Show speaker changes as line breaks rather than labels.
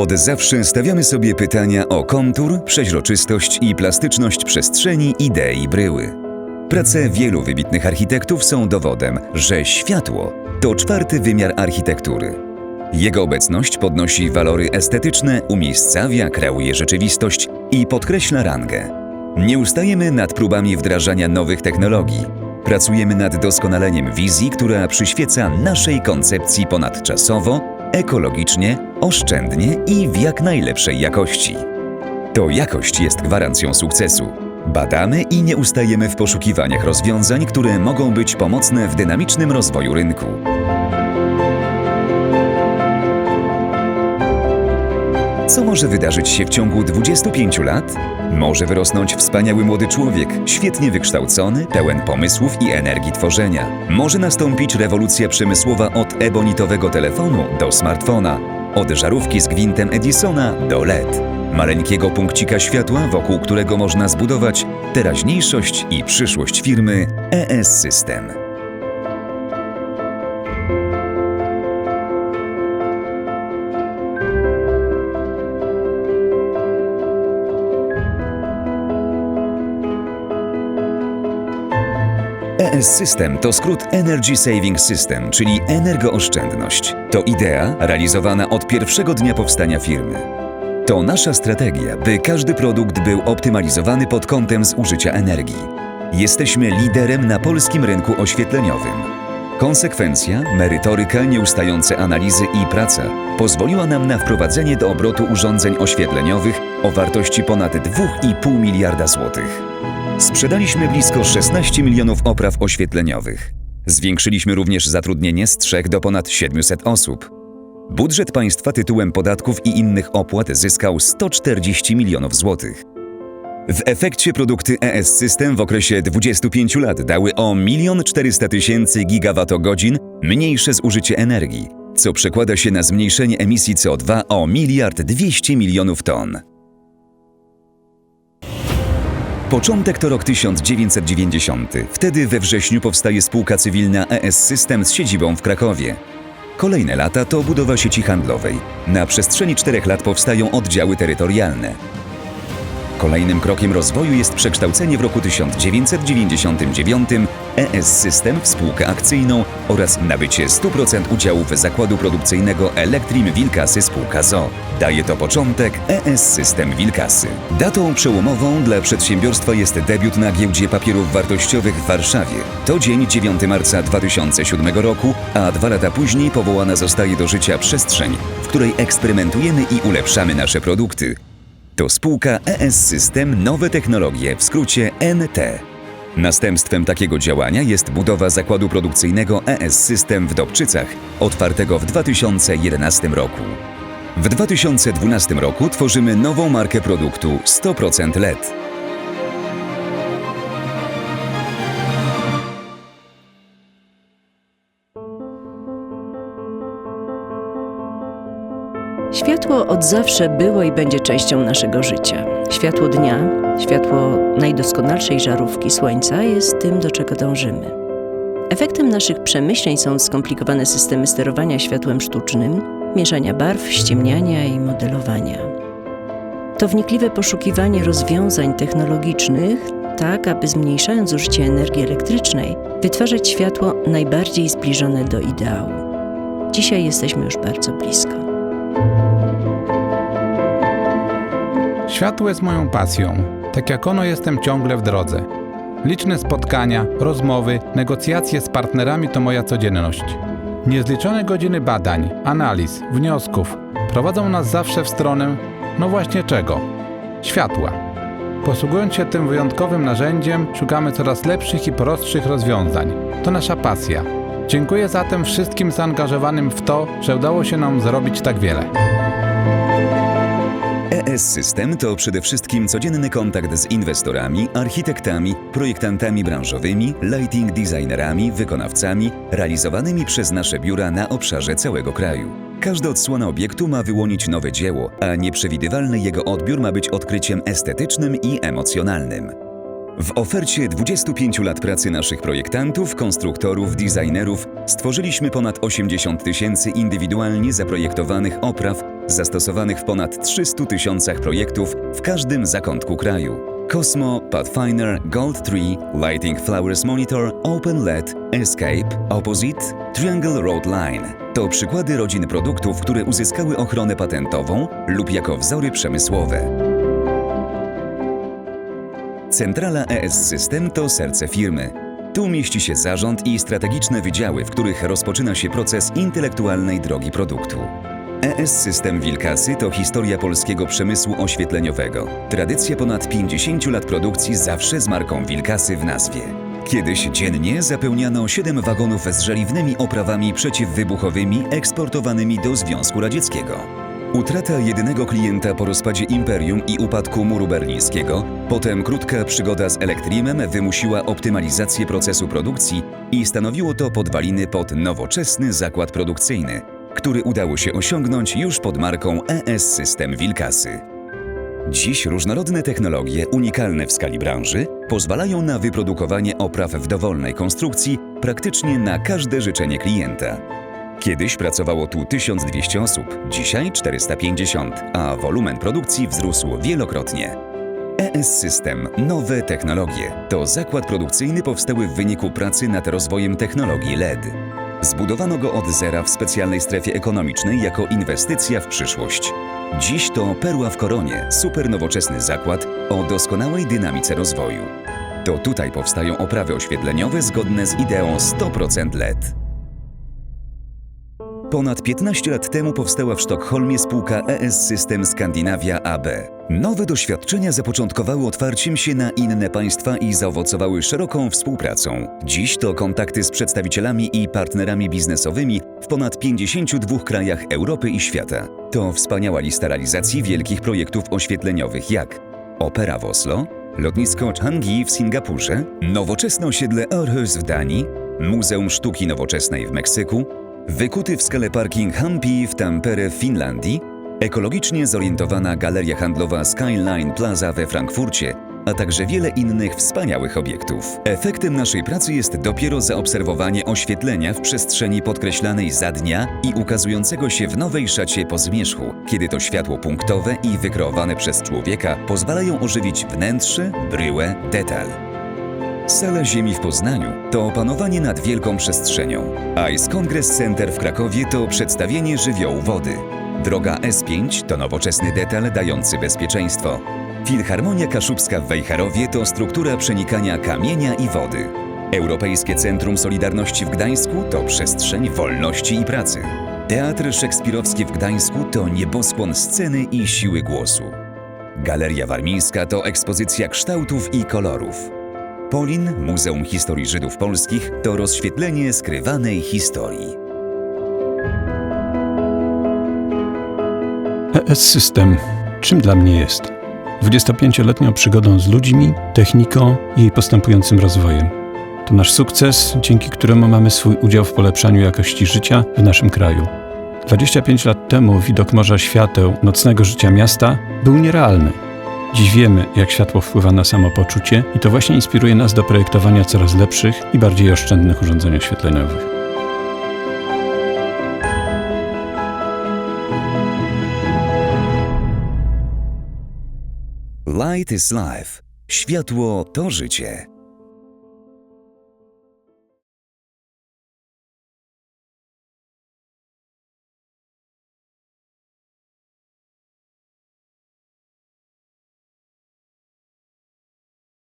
Od zawsze stawiamy sobie pytania o kontur, przeźroczystość i plastyczność przestrzeni, idei bryły. Prace wielu wybitnych architektów są dowodem, że światło to czwarty wymiar architektury. Jego obecność podnosi walory estetyczne, umiejscawia, kreuje rzeczywistość i podkreśla rangę. Nie ustajemy nad próbami wdrażania nowych technologii. Pracujemy nad doskonaleniem wizji, która przyświeca naszej koncepcji ponadczasowo, ekologicznie, oszczędnie i w jak najlepszej jakości. To jakość jest gwarancją sukcesu. Badamy i nie ustajemy w poszukiwaniach rozwiązań, które mogą być pomocne w dynamicznym rozwoju rynku. Co może wydarzyć się w ciągu 25 lat? Może wyrosnąć wspaniały młody człowiek, świetnie wykształcony, pełen pomysłów i energii tworzenia. Może nastąpić rewolucja przemysłowa od ebonitowego telefonu do smartfona, od żarówki z gwintem Edisona do LED. Maleńkiego punkcika światła, wokół którego można zbudować teraźniejszość i przyszłość firmy ES System. ES System to skrót Energy Saving System, czyli energooszczędność. To idea realizowana od pierwszego dnia powstania firmy. To nasza strategia, by każdy produkt był optymalizowany pod kątem zużycia energii. Jesteśmy liderem na polskim rynku oświetleniowym. Konsekwencja, merytoryka, nieustające analizy i praca pozwoliła nam na wprowadzenie do obrotu urządzeń oświetleniowych o wartości ponad 2,5 miliarda złotych. Sprzedaliśmy blisko 16 milionów opraw oświetleniowych. Zwiększyliśmy również zatrudnienie z 3 do ponad 700 osób. Budżet państwa tytułem podatków i innych opłat zyskał 140 milionów złotych. W efekcie produkty ES System w okresie 25 lat dały o 1 400 tysięcy gigawattogodzin mniejsze zużycie energii, co przekłada się na zmniejszenie emisji CO2 o 1 miliard 200 milionów ton. Początek to rok 1990. Wtedy we wrześniu powstaje spółka cywilna ES System z siedzibą w Krakowie. Kolejne lata to budowa sieci handlowej. Na przestrzeni czterech lat powstają oddziały terytorialne. Kolejnym krokiem rozwoju jest przekształcenie w roku 1999 ES System w spółkę akcyjną oraz nabycie 100% udziałów zakładu produkcyjnego Elektrim Wilkasy spółka ZO. Daje to początek ES System Wilkasy. Datą przełomową dla przedsiębiorstwa jest debiut na giełdzie papierów wartościowych w Warszawie. To dzień 9 marca 2007 roku, a dwa lata później powołana zostaje do życia przestrzeń, w której eksperymentujemy i ulepszamy nasze produkty. To spółka ES System Nowe Technologie, w skrócie NT. Następstwem takiego działania jest budowa zakładu produkcyjnego ES System w Dobczycach, otwartego w 2011 roku. W 2012 roku tworzymy nową markę produktu 100% LED.
Światło od zawsze było i będzie częścią naszego życia. Światło dnia, światło najdoskonalszej żarówki słońca jest tym, do czego dążymy. Efektem naszych przemyśleń są skomplikowane systemy sterowania światłem sztucznym, mieszania barw, ściemniania i modelowania. To wnikliwe poszukiwanie rozwiązań technologicznych, tak aby zmniejszając zużycie energii elektrycznej, wytwarzać światło najbardziej zbliżone do ideału. Dzisiaj jesteśmy już bardzo blisko.
Światło jest moją pasją. Tak jak ono jestem ciągle w drodze. Liczne spotkania, rozmowy, negocjacje z partnerami to moja codzienność. Niezliczone godziny badań, analiz, wniosków prowadzą nas zawsze w stronę, no właśnie czego? Światła. Posługując się tym wyjątkowym narzędziem, szukamy coraz lepszych i prostszych rozwiązań. To nasza pasja. Dziękuję zatem wszystkim zaangażowanym w to, że udało się nam zrobić tak wiele.
ES System to przede wszystkim codzienny kontakt z inwestorami, architektami, projektantami branżowymi, lighting designerami, wykonawcami, realizowanymi przez nasze biura na obszarze całego kraju. Każda odsłona obiektu ma wyłonić nowe dzieło, a nieprzewidywalny jego odbiór ma być odkryciem estetycznym i emocjonalnym. W ofercie 25 lat pracy naszych projektantów, konstruktorów, designerów stworzyliśmy ponad 80 tysięcy indywidualnie zaprojektowanych opraw zastosowanych w ponad 300 tysiącach projektów w każdym zakątku kraju. Cosmo, Pathfinder, Gold Tree, Lighting Flowers Monitor, Open LED, Escape, Opposite, Triangle Road Line to przykłady rodzin produktów, które uzyskały ochronę patentową lub jako wzory przemysłowe. Centrala ES System to serce firmy. Tu mieści się zarząd i strategiczne wydziały, w których rozpoczyna się proces intelektualnej drogi produktu. ES System Wilkasy to historia polskiego przemysłu oświetleniowego. Tradycja ponad 50 lat produkcji zawsze z marką Wilkasy w nazwie. Kiedyś dziennie zapełniano 7 wagonów z żeliwnymi oprawami przeciwwybuchowymi eksportowanymi do Związku Radzieckiego. Utrata jedynego klienta po rozpadzie imperium i upadku muru berlińskiego, potem krótka przygoda z Elektrimem wymusiła optymalizację procesu produkcji i stanowiło to podwaliny pod nowoczesny zakład produkcyjny, który udało się osiągnąć już pod marką ES System Wilkasy. Dziś różnorodne technologie, unikalne w skali branży, pozwalają na wyprodukowanie opraw w dowolnej konstrukcji praktycznie na każde życzenie klienta. Kiedyś pracowało tu 1200 osób, dzisiaj 450, a wolumen produkcji wzrósł wielokrotnie. ES System Nowe Technologie to zakład produkcyjny powstały w wyniku pracy nad rozwojem technologii LED. Zbudowano go od zera w specjalnej strefie ekonomicznej jako inwestycja w przyszłość. Dziś to perła w koronie, super nowoczesny zakład o doskonałej dynamice rozwoju. To tutaj powstają oprawy oświetleniowe zgodne z ideą 100% LED. Ponad 15 lat temu powstała w Sztokholmie spółka ES System Skandynawia AB. Nowe doświadczenia zapoczątkowały otwarciem się na inne państwa i zaowocowały szeroką współpracą. Dziś to kontakty z przedstawicielami i partnerami biznesowymi w ponad 52 krajach Europy i świata. To wspaniała lista realizacji wielkich projektów oświetleniowych jak Opera w Oslo, lotnisko Changi w Singapurze, nowoczesne osiedle Aarhus w Danii, Muzeum Sztuki Nowoczesnej w Meksyku, Wykuty w skale parking Hampi w Tampere w Finlandii, ekologicznie zorientowana galeria handlowa Skyline Plaza we Frankfurcie, a także wiele innych wspaniałych obiektów. Efektem naszej pracy jest dopiero zaobserwowanie oświetlenia w przestrzeni podkreślanej za dnia i ukazującego się w nowej szacie po zmierzchu, kiedy to światło punktowe i wykreowane przez człowieka pozwalają ożywić wnętrze, bryłę, detal. Sala Ziemi w Poznaniu to opanowanie nad wielką przestrzenią. Ice Congress Center w Krakowie to przedstawienie żywiołu wody. Droga S5 to nowoczesny detal dający bezpieczeństwo. Filharmonia Kaszubska w Wejherowie to struktura przenikania kamienia i wody. Europejskie Centrum Solidarności w Gdańsku to przestrzeń wolności i pracy. Teatr Szekspirowski w Gdańsku to nieboskłon sceny i siły głosu. Galeria Warmińska to ekspozycja kształtów i kolorów. Polin, Muzeum Historii Żydów Polskich, to rozświetlenie skrywanej historii.
ES System. Czym dla mnie jest? 25-letnią przygodą z ludźmi, techniką i jej postępującym rozwojem. To nasz sukces, dzięki któremu mamy swój udział w polepszaniu jakości życia w naszym kraju. 25 lat temu widok morza świateł nocnego życia miasta był nierealny. Dziś wiemy, jak światło wpływa na samopoczucie i to właśnie inspiruje nas do projektowania coraz lepszych i bardziej oszczędnych urządzeń oświetleniowych.
Light is life. Światło to życie.